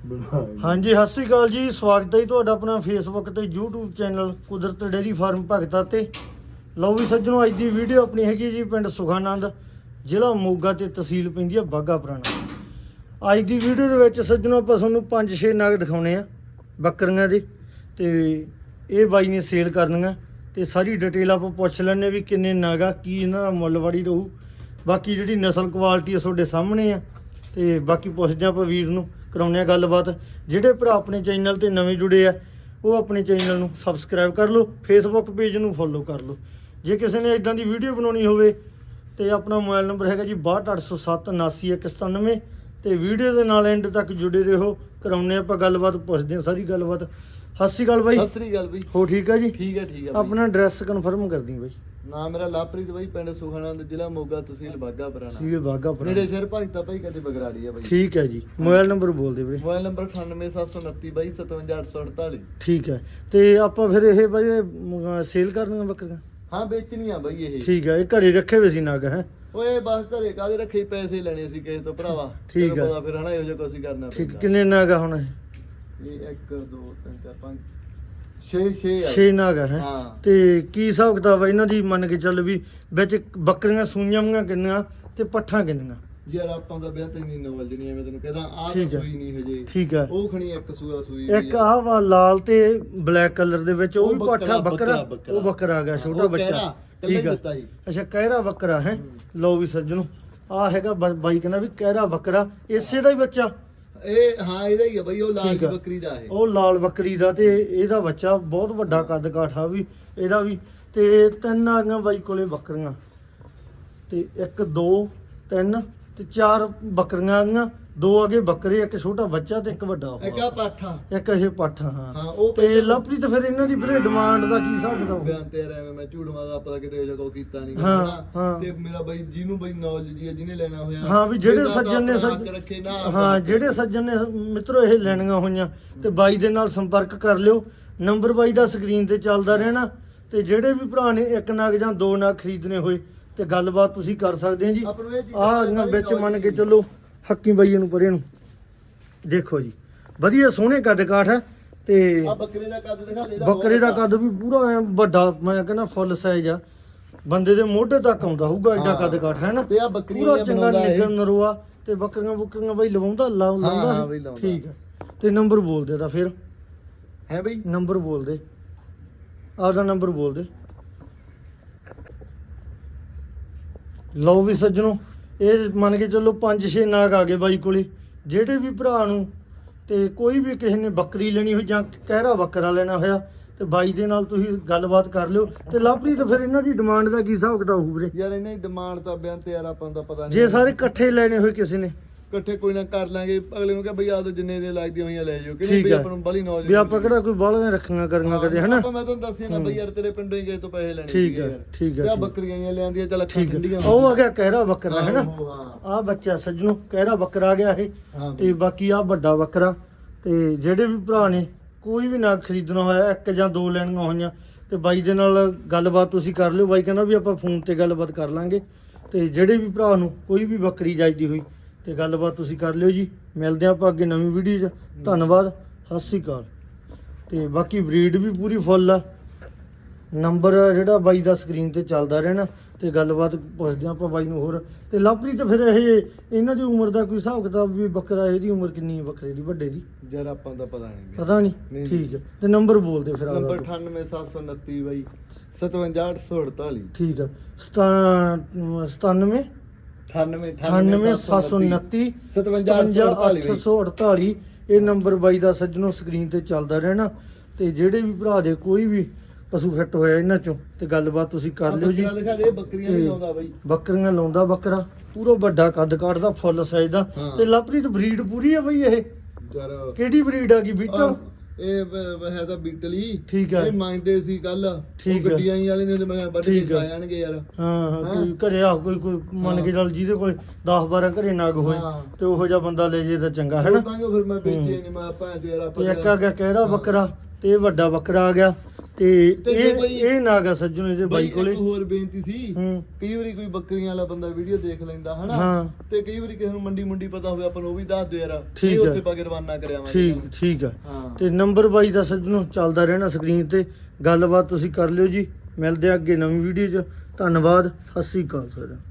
ਹਾਂਜੀ, ਸਤਿ ਸ੍ਰੀ ਅਕਾਲ ਜੀ। ਸਵਾਗਤ ਹੈ ਜੀ ਤੁਹਾਡਾ ਆਪਣਾ ਫੇਸਬੁੱਕ ਤੇ YouTube channel Kudrat dairy farm Bhagta ਤੇ। ਲਓ ਵੀ ਸੱਜਣੋ, ਅੱਜ ਦੀ ਵੀਡੀਓ ਆਪਣੀ ਹੈਗੀ ਜੀ ਪਿੰਡ ਸੁਖਾਨੰਦ, ਜ਼ਿਲ੍ਹਾ ਮੋਗਾ ਤੇ ਤਹਿਸੀਲ ਪੈਂਦੀ ਹੈ ਬਾਗਾ ਪੁਰਾਣਾ। ਅੱਜ ਦੀ ਵੀਡੀਓ ਦੇ ਵਿੱਚ ਸੱਜਣੋ, ਆਪਾਂ ਤੁਹਾਨੂੰ 5-6 ਨਗ ਦਿਖਾਉਣੇ ਆ ਬੱਕਰੀਆਂ ਦੇ। ਤੇ ਇਹ ਬਾਈ ਨੇ ਸੇਲ ਕਰਨੀਆਂ। ਤੇ ਸਾਰੀ ਡਿਟੇਲ ਆਪਾਂ ਪੁੱਛ ਲੈਣੇ ਵੀ ਕਿੰਨੇ ਨਗ ਆ, ਕੀ ਇਹਨਾਂ ਦਾ ਮੁੱਲ ਵਾੜੀ ਰਹੂ। ਬਾਕੀ ਜਿਹੜੀ ਨਸਲ ਕੁਆਲਿਟੀ ਆ ਤੁਹਾਡੇ ਸਾਹਮਣੇ ਆ। ਤੇ ਬਾਕੀ ਪੁੱਛਦੇ ਆਪਾਂ ਵੀਰ ਨੂੰ। ਕਰਾਉਂਦੇ ਆ ਗੱਲਬਾਤ। ਜਿਹੜੇ ਭਰਾ ਆਪਣੇ ਚੈਨਲ ਤੇ ਨਵੇਂ ਜੁੜੇ ਆ ਉਹ ਆਪਣੇ ਚੈਨਲ ਨੂੰ ਸਬਸਕ੍ਰਾਈਬ ਕਰ ਲਓ ਫੇਸਬੁੱਕ ਪੇਜ ਨੂੰ ਫੋਲੋ ਕਰ ਲਓ। ਜੇ ਕਿਸੇ ਨੇ ਇਦਾਂ ਦੀ ਵੀਡੀਓ ਬਣਾਉਣੀ ਹੋਵੇ ਤੇ ਆਪਣਾ ਮੋਬਾਈਲ ਨੰਬਰ ਹੈਗਾ ਜੀ 6280779197 ਤੇ ਵੀਡੀਓ ਦੇ ਨਾਲ ਐਂਡ ਤੱਕ ਜੁੜੇ ਰਹੋ ਕਰਾਉਂਦੇ ਆਪਾਂ ਗੱਲਬਾਤ ਪੁੱਛਦੇ ਹਾਂ ਸਾਰੀ ਗੱਲਬਾਤ। ਸਤਿ ਸ਼੍ਰੀ ਅਕਾਲ ਬਾਈ। ਸਤਿ ਸ੍ਰੀ ਅਕਾਲ ਬਈ। ਹੋ ਠੀਕ ਆ ਜੀ? ਠੀਕ ਹੈ ਠੀਕ ਹੈ। ਆਪਣਾ ਐਡਰੈਸ ਕਨਫਰਮ ਕਰਦੀ ਬਾਈ। ਨਾਮ ਮੇਰਾ ਲਾਪ੍ਰੀਤ ਬਾਈ ਪਿੰਡ ਸੁਖਾਨੰਦ ਜ਼ਿਲ੍ਹਾ ਮੋਗਾ ਤਹਿਸੀਲ ਬਾਗਾ ਪੁਰਾਣਾ। ਸੀਏ ਬਾਗਾ ਨੇੜੇ ਸ਼ਹਿਰ ਭਗਤਾ ਭਾਈ ਕਦੇ ਬਗਰਾੜੀ ਆ ਬਾਈ। ਠੀਕ ਹੈ ਜੀ। ਮੋਬਾਈਲ ਨੰਬਰ ਬੋਲ ਦੇ ਵੀਰੇ। ਮੋਬਾਈਲ ਨੰਬਰ 98729 ਬਾਈ 57848 ਠੀਕ ਹੈ। ਤੇ ਆਪਾਂ ਫਿਰ ਇਹ ਬਾਈ ਸੇਲ ਕਰਨੀਆਂ ਬੱਕਰੀਆਂ? ਹਾਂ ਵੇਚਣੀ ਆ ਬਾਈ ਇਹ। ਠੀਕ ਹੈ ਇਹ ਘਰੇ ਰੱਖੇ ਹੋਏ ਸੀ ਨਗ ਹੈ? ਓਏ ਬਸ ਘਰੇ ਕਾਦੇ ਰੱਖੇ ਪੈਸੇ ਲੈਣੇ ਸੀ ਕਿਸੇ ਤੋਂ ਭਰਾਵਾ। ਠੀਕ ਤੈਨੂੰ ਆ। ਪਤਾ ਫਿਰ ਹਨਾ ਇਹੋ ਜਿਹਾ ਕੁਝ ਕਰਨਾ ਠੀਕ ਪੈਂਦਾ। ਕਿੰਨੇ ਨਗ ਆ ਹੁਣ ਇਹ? ਇਹ 1 2 3 4 5 6 6 ਆ। 6 ਨਗ ਆ ਹੈ? ਹਾਂ। ਤੇ ਕੀ ਹਿਸਾਬ ਕਿਤਾਬ ਆ ਇਹਨਾਂ ਦੀ ਮੰਨ ਕੇ ਚੱਲ ਵੀ ਵਿੱਚ ਬੱਕਰੀਆਂ ਸੂਈਆਂ ਵੀਆਂ ਕਿੰਨੀਆਂ ਤੇ ਪੱਠਾਂ ਕਿੰਨੀਆਂ? ਯਾਰ ਆਪਾਂ ਦਾ ਵਿਆਹ ਤੇ ਨਹੀਂ ਨਵਲ ਜਣੀ ਐਵੇਂ ਤੈਨੂੰ ਕਹਿੰਦਾ ਆਹ ਠੀਕ ਆ। ਸੂਈ ਨਹੀਂ ਹਜੇ। ਠੀਕ ਹੈ ਉਹ ਖਣੀ ਇੱਕ ਸੂਆ ਸੂਈ ਇੱਕ ਆਹ ਵਾ ਲਾਲ ਤੇ ਬਲੈਕ ਕਲਰ ਦੇ ਵਿੱਚ ਉਹ ਉਹ ਵੀ ਪੱਠਾ ਬੱਕਰਾ, ਬੱਕਰਾ ਬੱਕਰਾ, ਉਹ ਬੱਕਰਾ ਆ ਗਿਆ ਛੋਟਾ ਬੱਚਾ। ਠੀਕ ਆ। ਦਿੱਤਾ ਸੀ। ਅੱਛਾ ਕਹਿਰਾ ਬੱਕਰਾ ਹੈ? ਹੂੰ। ਲਓ ਵੀ ਸੱਜਣੋ ਆ ਹੈਗਾ ਬ- ਬਾਈ ਕਹਿੰਦਾ ਵੀ ਕਹਿਰਾ ਬੱਕਰਾ ਇਸੇ ਦਾ ਹੀ ਬੱਚਾ। ਇਹ ਹਾਂ ਇਹਦਾ ਹੀ ਆ ਬਈ ਉਹ ਲਾਲ ਠੀਕ ਆ। ਬੱਕਰੀ ਦਾ ਹੈ ਉਹ ਲਾਲ ਬੱਕਰੀ ਦਾ ਤੇ ਇਹਦਾ ਬੱਚਾ ਬਹੁਤ ਵੱਡਾ ਕੱਦ ਕਾਠਾ ਵੀ ਇਹਦਾ ਵੀ। ਤੇ ਤਿੰਨ ਆ ਗਈਆਂ ਬਾਈ ਕੋਲੇ ਬੱਕਰੀਆਂ। ਤੇ ਇੱਕ ਦੋ ਤਿੰਨ ਤੇ ਚਾਰ ਬੱਕਰੀਆਂ ਆ ਗਈਆਂ ਦੋ ਅਗੇ ਬੱਕਰੇ ਇੱਕ ਛੋਟਾ ਬੱਚਾ ਤੇ ਇੱਕ ਵੱਡਾ ਇੱਕ ਆ ਪਾਠਾ। ਇੱਕ ਇਹ ਪਾਠਾ ਹਾਂ। ਹਾਂ ਉਹ ਤੇ ਲਵਪ੍ਰੀ ਤੇ ਫਿਰ ਇਹਨਾਂ ਦੀ ਵੀਰੇ ਡਿਮਾਂਡ ਦਾ ਕੀ ਹਿਸਾਬ ਕਿਤਾਬ? ਬਿਆਨ ਤੇ ਐਵੇਂ ਮੈਂ ਝੂਠ ਮਾਰਦਾ ਪਤਾ ਕਿਤੇ ਕੋਈ ਕੀਤਾ ਨਹੀਂ ਹਾਂ। ਹਾਂ। ਤੇ ਮੇਰਾ ਬਾਈ ਜਿਹਨੂੰ ਬਾਈ ਨੌਲੇਜ ਜੀ ਹੈ ਜਿਹਨੇ ਲੈਣਾ ਹੋਇਆ ਹਾਂ ਵੀ ਜਿਹੜੇ ਸੱਜਣ ਨੇ ਆਪਣਾ ਸੱਜ- ਹੱਕ ਰੱਖੇ ਨਾ ਹਾਂ ਜਿਹੜੇ ਸੱਜਣ ਨੇ ਮਿੱਤਰੋ ਇਹ ਲੈਣੀਆਂ ਹੋਈਆਂ ਤੇ ਬਾਈ ਦੇ ਨਾਲ ਸੰਪਰਕ ਕਰ ਲਿਓ। ਨੰਬਰ ਬਾਈ ਦਾ ਸਕਰੀਨ ਤੇ ਚੱਲਦਾ ਰਹਿਣਾ ਤੇ ਜਿਹੜੇ ਵੀ ਭਰਾ ਨੇ ਇੱਕ ਨਗ ਜਾਂ ਦੋ ਨਗ ਖਰੀਦਣੇ ਹੋਏ ਤੇ ਗੱਲਬਾਤ ਤੁਸੀਂ ਕਰ ਸਕਦੇ ਆ ਜੀ। ਆਹ ਇਹਨਾਂ ਵਿੱਚ ਮੰਨ ਕੇ ਚੱਲੋ ਹੱਕੀ ਬਾਈ ਨੂੰ ਪਰੇ ਨੂੰ। ਦੇਖੋ ਜੀ। ਵਧੀਆ ਸੋਹਣੇ ਕੱਦ ਕਾਠ ਹੈ ਤੇ ਆ ਬੱਕਰੇ ਦਾ ਕੱਦ ਦਿਖਾ ਦੇ ਬੱਕਰੇ ਦਾ ਕੱਦ ਵੀ ਪੂਰਾ ਵੱਡਾ ਮੈਂ ਕਹਿੰਦਾ ਫੁੱਲ ਸਾਈਜ਼ ਆ। ਬੰਦੇ ਦੇ ਮੋਢੇ ਤੱਕ ਆਉਂਦਾ ਹੋਊਗਾ ਐਡਾ ਹਾਂ। ਕੱਦ ਕਾਠ ਹੈ ਨਾ? ਤੇ ਆ ਬੱਕਰੀ ਪੂਰਾ ਚੰਗਾ। ਨਿਗਰ ਨਰਵਾ ਤੇ ਬੱਕਰੀਆਂ ਬੁੱਕਰੀਆਂ ਬਈ ਲਵਾਉਂਦਾ ਹਾਂ ਲਾਉਂਦਾ। ਠੀਕ ਹੈ ਤੇ ਨੰਬਰ ਬੋਲ ਦੇ ਦਾ ਫਿਰ। ਹੈ ਬਈ? ਨੰਬਰ ਬੋਲ ਦੇ। ਆਪਦਾ ਨੰਬਰ ਬੋਲ ਦੇ। ਲਓ ਵੀ ਸੱਜਣੋ ਇਹ ਮੰਨ ਕੇ ਚੱਲੋ 5-6 ਨਾਗ ਆ ਗਏ ਬਾਈ ਕੋਲੇ ਜਿਹੜੇ ਵੀ ਭਰਾ ਨੂੰ ਤੇ ਕੋਈ ਵੀ ਕਿਸੇ ਨੇ ਬੱਕਰੀ ਲੈਣੀ ਹੋਈ ਜਾਂ ਕਹਿਰਾ ਬੱਕਰਾ ਲੈਣਾ ਹੋਇਆ ਤੇ ਬਾਈ ਦੇ ਨਾਲ ਤੁਸੀਂ ਗੱਲਬਾਤ ਕਰ ਲਿਓ। ਤੇ ਲਵਪ੍ਰੀਤ ਤਾਂ ਫਿਰ ਇਹਨਾਂ ਦੀ ਡਿਮਾਂਡ ਦਾ ਕੀ ਹਿਸਾਬ ਕਿਤਾਬ ਹੋਊ ਵੀਰੇ? ਯਾਰ ਇਹਨਾਂ ਦੀ ਡਿਮਾਂਡ ਤਾਂ ਬਿਆਨ ਤੇ ਯਾਰ ਆਪਾਂ ਤਾਂ ਪਤਾ ਨਹੀਂ। ਜੇ ਸਾਰੇ ਇਕੱਠੇ ਲੈਣੇ ਹੋਏ ਕਿਸੇ ਨੇ। ਇਕੱਠੇ ਕੋਈ ਨਾ ਕਰ ਲਾਂਗੇ। ਅਗਲੇ ਨੂੰ ਕਹ ਬਈ ਆਹ ਤਾਂ ਜਿੰਨੇ ਦੇ ਲੱਗਦੀਆਂ ਹੋਈਆਂ ਲੈ ਜਾਓ ਕਿ ਠੀਕ ਬਈ ਹੈ। ਆਪਾਂ ਨੂੰ ਬੜੀ ਨੌਲੇਜ ਵੀ ਆਪਾਂ ਕਿਹੜਾ ਕੋਈ ਬਾਹਲੀਆਂ ਰੱਖੀਆਂ ਕਰੀਆਂ ਕਦੇ ਹਨਾ? ਆਪਾਂ ਮੈਂ ਤੁਹਾਨੂੰ ਦੱਸਿਆ ਨਾ ਬਈ ਯਾਰ ਤੇਰੇ ਪਿੰਡੋਂ ਹੀ ਗਏ ਤੋਂ ਪੈਸੇ ਲੈਣੇ ਠੀਕ ਹੈ। ਠੀਕ ਹੈ, ਆਹ ਠੀਕ। ਬੱਕਰੀਆਂ ਹੀ ਲਿਆਂਦੀਆਂ? ਚੱਲ ਅੱਖਾਂ ਠੀਕ ਠੰਡੀਆਂ ਹੈ ਉਹ ਆ ਗਿਆ ਕਹਿਰਾ ਬੱਕਰਾ ਹੈ ਨਾ ਆਹੋ, ਹਾਂ। ਆ ਬੱਚਾ ਸੱਜਣੋ ਕਹਿਰਾ ਬੱਕਰਾ ਆ ਗਿਆ ਇਹ? ਹਾਂ ਤੇ ਬਾਕੀ ਆ ਵੱਡਾ ਬੱਕਰਾ। ਤੇ ਜਿਹੜੇ ਵੀ ਭਰਾ ਨੇ ਕੋਈ ਵੀ ਨਾ ਖਰੀਦਣਾ ਹੋਇਆ ਇੱਕ ਜਾਂ ਦੋ ਲੈਣੀਆਂ ਹੋਈਆਂ ਤੇ ਬਾਈ ਦੇ ਨਾਲ ਗੱਲਬਾਤ ਤੁਸੀਂ ਕਰ ਲਿਓ। ਬਾਈ ਕਹਿੰਦਾ ਵੀ ਆਪਾਂ ਫੋਨ ਤੇ ਗੱਲਬਾਤ ਕਰ ਲਾਂਗੇ। ਤੇ ਜਿਹੜੇ ਵੀ ਭਰਾ ਨੂੰ ਕੋਈ ਵੀ ਬੱਕਰੀ ਚਾਹੀਦੀ ਹੋਈ ਤੇ ਗੱਲਬਾਤ ਤੁਸੀਂ ਕਰ ਲਿਓ ਜੀ। ਮਿਲਦੇ ਆਪਾਂ ਅੱਗੇ ਨਵੀਂ ਵੀਡੀਓ 'ਚ। ਧੰਨਵਾਦ। ਸਤਿ ਸ੍ਰੀ ਅਕਾਲ। ਤੇ ਬਾਕੀ ਬਰੀਡ ਵੀ ਪੂਰੀ ਫੁੱਲ ਆ। ਨੰਬਰ ਜਿਹੜਾ ਬਾਈ ਦਾ ਸਕਰੀਨ ਤੇ ਚੱਲਦਾ ਰਹਿਣਾ ਤੇ ਗੱਲਬਾਤ ਪੁੱਛਦੇ ਆਪਾਂ ਬਾਈ ਨੂੰ ਹੋਰ। ਤੇ ਲਵਪ੍ਰੀਤ ਤੇ ਫਿਰ ਇਹ ਇਹਨਾਂ ਦੀ ਉਮਰ ਦਾ ਕੋਈ ਹਿਸਾਬ ਕਿਤਾਬ ਵੀ ਬੱਕਰਾ ਇਹਦੀ ਉਮਰ ਕਿੰਨੀ ਹੈ ਬੱਕਰੇ ਦੀ ਵੱਡੇ ਦੀ? ਯਾਰ ਆਪਾਂ ਤਾਂ ਪਤਾ ਨਹੀਂ। ਪਤਾ ਨਹੀਂ? ਨਹੀਂ। ਠੀਕ ਹੈ ਤੇ ਨੰਬਰ ਬੋਲ ਦੇ ਫਿਰ ਆਪਦਾ ਨੰਬਰ ਕੋਈ। 98729 ਬਾਈ। 57848 ਠੀਕ ਹੈ 97 98 98729 57848 ਇਹ ਨੰਬਰ ਬਾਈ ਦਾ ਸੱਜਣੋ ਸਕਰੀਨ ਤੇ ਚੱਲਦਾ ਰਹਿਣਾ। ਤੇ ਜਿਹੜੇ ਵੀ ਭਰਾ ਦੇ ਕੋਈ ਵੀ ਪਸ਼ੂ ਫਿੱਟ ਹੋਇਆ ਇਹਨਾਂ ਚੋਂ ਤੇ ਗੱਲਬਾਤ ਤੁਸੀਂ ਕਰ ਲਿਓ ਜੀ। ਬੱਕਰੀਆਂ ਲਾਉਂਦਾ ਬਾਈ। ਬੱਕਰੀਆਂ ਲਾਉਂਦਾ ਬੱਕਰਾ ਪੂਰਾ ਵੱਡਾ ਕੱਦ ਕਾਠਦਾ ਫੁੱਲ ਸਾਈਜ਼ ਦਾ। ਤੇ ਲਵਪ੍ਰੀਤ ਬਰੀਡ ਪੂਰੀ ਹੈ ਬਈ ਇਹ? ਕਿਹੜੀ ਬਰੀਡ ਆ ਗਈ ਬੀਟਲ ਇਹ ਹੈ ਤਾਂ ਬੀਟਲੀ ਠੀਕ ਹੈ। ਇਹ ਮੰਗਦੇ ਸੀ ਕੱਲ ਠੀਕ ਹੈ। ਗੱਡੀਆਂ ਹੀ ਵਾਲੇ ਨੇ ਤੇ ਮੈਂ ਵੱਢ ਕੇ ਠੀਕ ਹੈ। ਖਾ ਜਾਣਗੇ ਯਾਰ ਹਾਂ ਹਾਂ ਹਾਂ। ਕੋਈ ਘਰੇ ਆ ਕੋਈ ਕੋਈ ਮੰਨ ਕੇ ਚੱਲ ਜਿਹਦੇ ਕੋਲ 10 12 ਘਰੇ ਨਗ ਹੋਏ ਹਾਂ। ਤੇ ਉਹੋ ਜਿਹਾ ਬੰਦਾ ਲੈ ਜੇ ਤਾਂ ਚੰਗਾ ਹੈ ਨਾ ਤਾਂ ਕਿ ਫਿਰ ਮੈਂ ਵੇਚੇ ਹੂੰ। ਨਹੀਂ ਮੈਂ ਆਪਾਂ ਜੋ ਯਾਰ ਤੇ ਇੱਕ ਆ ਗਿਆ ਕਹਿਰਾ ਬੱਕਰਾ ਤੇ ਇਹ ਵੱਡਾ ਬੱਕਰਾ ਆ ਗਿਆ ਤੇ ਤੇ ਜੇ ਇਹ ਕੋਈ- ਇਹ ਨਾਗਾ ਸੱਜਣੋ ਇਹਦੇ ਬਾਈ ਕੋਲੇ ਇੱਕ ਹੋਰ ਬੇਨਤੀ ਸੀ ਹੂੰ। ਕਈ ਵਾਰੀ ਕੋਈ ਬੱਕਰੀਆਂ ਵਾਲਾ ਬੰਦਾ ਵੀਡੀਓ ਦੇਖ ਲੈਂਦਾ ਹਨਾ? ਹਾਂ। ਤੇ ਕਈ ਵਾਰੀ ਕਿਸੇ ਨੂੰ ਮੰਡੀ ਮੁੰਡੀ ਪਤਾ ਹੋਵੇ ਆਪਾਂ ਨੂੰ ਉਹ ਵੀ ਦੱਸ ਦਿਓ ਯਾਰ। ਠੀਕ ਇਹ ਹੈ। ਉੱਥੇ ਪਾ ਕੇ ਰਵਾਨਾ ਠੀਕ ਠੀਕ ਆ। ਹਾਂ। ਤੇ ਨੰਬਰ ਬਾਈ ਦਾ ਸੱਜਣੋ ਚੱਲਦਾ ਰਹਿਣਾ ਸਕਰੀਨ ਤੇ। ਗੱਲਬਾਤ ਤੁਸੀਂ ਕਰ ਲਿਓ ਜੀ। ਮਿਲਦੇ ਆ ਅੱਗੇ ਨਵੀਂ ਵੀਡੀਓ 'ਚ। ਧੰਨਵਾਦ। ਸਤਿ ਸ੍ਰੀ ਅਕਾਲ ਸਾਰਿਆਂ ਨੂੰ।